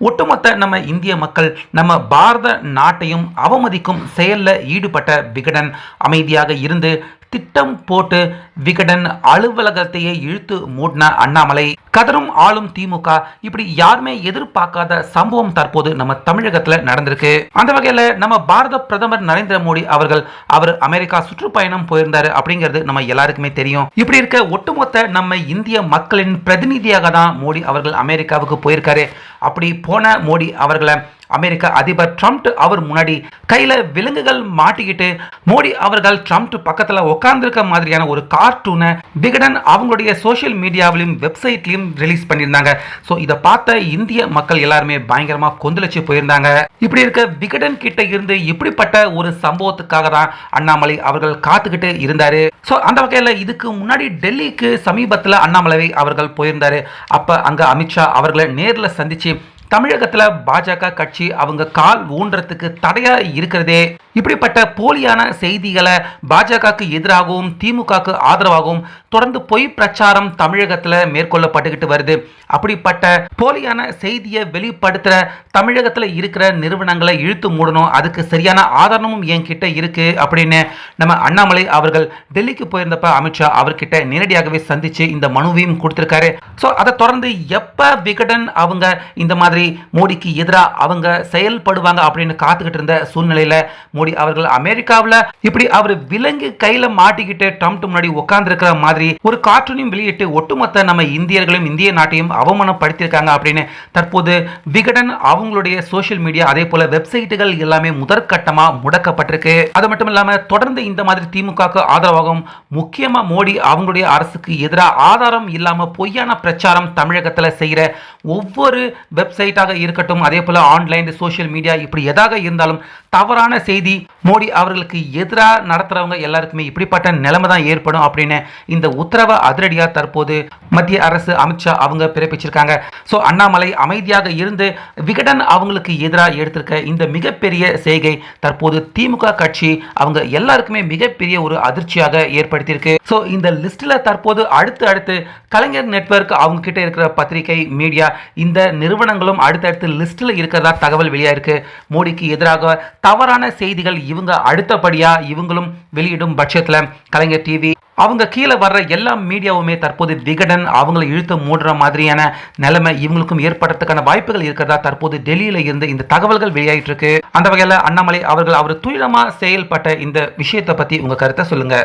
ஒட்டுமொத்த நம்ம இந்திய மக்கள் நம்ம பாரத நாட்டையும் அவமதிக்கும் செயலில் ஈடுபட்ட விகடன் அமைதியாக இருந்து திட்டம் போட்டு விகடன் அலுவலகத்தையே இழுத்து மூடின அண்ணாமலை கதரும் ஆளும் திமுக இப்படி யாருமே எதிர்பார்க்காத சம்பவம் தற்போது நம்ம தமிழகத்துல நடந்திருக்கு. அந்த வகையில நம்ம பாரத பிரதமர் நரேந்திர மோடி அவர்கள் அவர் அமெரிக்கா சுற்றுப்பயணம் போயிருந்தாரு அப்படிங்கிறது நம்ம எல்லாருக்குமே தெரியும். இப்படி இருக்க ஒட்டுமொத்த நம்ம இந்திய மக்களின் பிரதிநிதியாக தான் மோடி அவர்கள் அமெரிக்காவுக்கு போயிருக்காரு. அப்படி போன மோடி அவர்களை அமெரிக்க அதிபர் ட்ரம்ப் அவர் முன்னாடி கையில விலங்குகள் மாட்டிக்கிட்டு மோடி அவர்கள் ட்ரம்ப் பக்கத்துல உட்கார்ந்துருக்க மாதிரியான ஒரு கார்ட்டூனை விகடன் அவங்களுடைய சோஷியல் மீடியாவிலும் வெப்சைட்லயும் ரிலீஸ் பண்ணியிருந்தாங்க. ஸோ இதை பார்த்த இந்திய மக்கள் எல்லாருமே பயங்கரமா கொந்தளிச்சு போயிருந்தாங்க. இப்படி இருக்க விகடன் கிட்ட இருந்து இப்படிப்பட்ட ஒரு சம்பவத்துக்காக தான் அண்ணாமலை அவர்கள் காத்துக்கிட்டு இருந்தாரு. ஸோ அந்த வகையில் இதுக்கு முன்னாடி டெல்லிக்கு சமீபத்தில் அண்ணாமலை அவர்கள் போயிருந்தாரு. அப்போ அங்கே அமித்ஷா அவர்களை நேரில் சந்திச்சு தமிழகத்தில் பாஜக கட்சி அவங்க கால் ஊன்றதுக்கு தடையா இருக்கிறதே இப்படிப்பட்ட போலியான செய்திகளை பாஜகவுக்கு எதிராகவும் திமுகவுக்கு ஆதரவாகவும் தொடர்ந்து பொய் பிரச்சாரம் தமிழகத்தில் மேற்கொள்ளப்பட்டுக்கிட்டு வருது. அப்படிப்பட்ட போலியான செய்தியை வெளிப்படுத்துகிற தமிழகத்தில் இருக்கிற நிறுவனங்களை இழுத்து மூடணும். அதுக்கு சரியான ஆதாரமும் என்கிட்ட இருக்கு அப்படின்னு நம்ம அண்ணாமலை அவர்கள் டெல்லிக்கு போயிருந்தப்ப அமித்ஷா அவர்கிட்ட நேரடியாகவே சந்திச்சு இந்த மனுவையும் கொடுத்திருக்காரு. ஸோ அதை தொடர்ந்து எப்போ விகடன் அவங்க இந்த மாதிரி மோடிக்கு எதிராக அவங்க செயல்படுவாங்க அப்படின்னு காத்துக்கிட்டு இருந்த சூழ்நிலையில் மோடி அவர்கள் அமெரிக்காவில் இப்படி அவர் விலங்கு கையில மாட்டிக்கிட்டு ட்ரம்ப் முன்னாடி உட்கார்ந்துருக்கிற மாதிரி ஒரு கார்ட்டூனையும் வெளியிட்டு ஒட்டுமொத்த நம்ம இந்தியர்களையும் இந்திய நாட்டையும் அவமானப்படுத்தியிருக்காங்க அப்படின்னு தற்போது விகடன் அவங்களுடைய சோசியல் மீடியா அதே போல வெப்சைட்டுகள் எல்லாமே முதற்கட்டமா முடக்கப்பட்டிருக்கு. அது மட்டும் இல்லாம தொடர்ந்து இந்த மாதிரி திமுகவுக்கு ஆதரவாகவும் முக்கியமா மோடி அவங்களுடைய அரசுக்கு எதிராக ஆதாரம் இல்லாம பொய்யான பிரச்சாரம் தமிழகத்துல செய்யற ஒவ்வொரு வெப்சைட்டாக இருக்கட்டும் அதே போல ஆன்லைன் சோசியல் மீடியா இப்படி எதாக இருந்தாலும் தவறான செய்தி மோடி அவர்களுக்கு எதிராக நடத்துறவங்க எல்லாருக்குமே இப்படிப்பட்ட நிலைமை தான் ஏற்படும் அப்படின்னு இந்த உத்தரவை அதிரடியாக தற்போது மத்திய அரசு அமித்ஷா அவங்க பிறப்பிச்சிருக்காங்க. ஸோ அண்ணாமலை அமைதியாக இருந்து விகடன் அவங்களுக்கு எதிராக எடுத்திருக்க இந்த மிகப்பெரிய செய்கை தற்போது திமுக கட்சி அவங்க எல்லாருக்குமே மிகப்பெரிய ஒரு அதிர்ச்சியாக ஏற்படுத்தியிருக்கு. ஸோ இந்த லிஸ்ட்டில் தற்போது அடுத்து அடுத்து கலைஞர் நெட்வொர்க் அவங்க கிட்ட இருக்கிற பத்திரிகை மீடியா இந்த நிறுவனங்களும் அடுத்தடுத்து லிஸ்ட்டில் இருக்கிறதா தகவல் வெளியாயிருக்கு. மோடிக்கு எதிராக தவறான செய்திகள் இவங்க அடுத்தபடியா இவங்களும் வெளியிடும் பட்சத்தில் கலைஞர் டிவி அவங்க கீழே வர்ற எல்லா மீடியாவுமே தற்போது விகடன் அவங்களை இழுத்து மூடுற மாதிரியான நிலைமை இவங்களுக்கும் ஏற்படுறதுக்கான வாய்ப்புகள் இருக்கிறதா தற்போது டெல்லியில இருந்து இந்த தகவல்கள் வெளியாயிட்டு இருக்கு. அந்த வகையில் அண்ணாமலை அவர்கள் அவர் துயரமா செயல்பட்ட இந்த விஷயத்தை பத்தி உங்க கருத்தை சொல்லுங்க.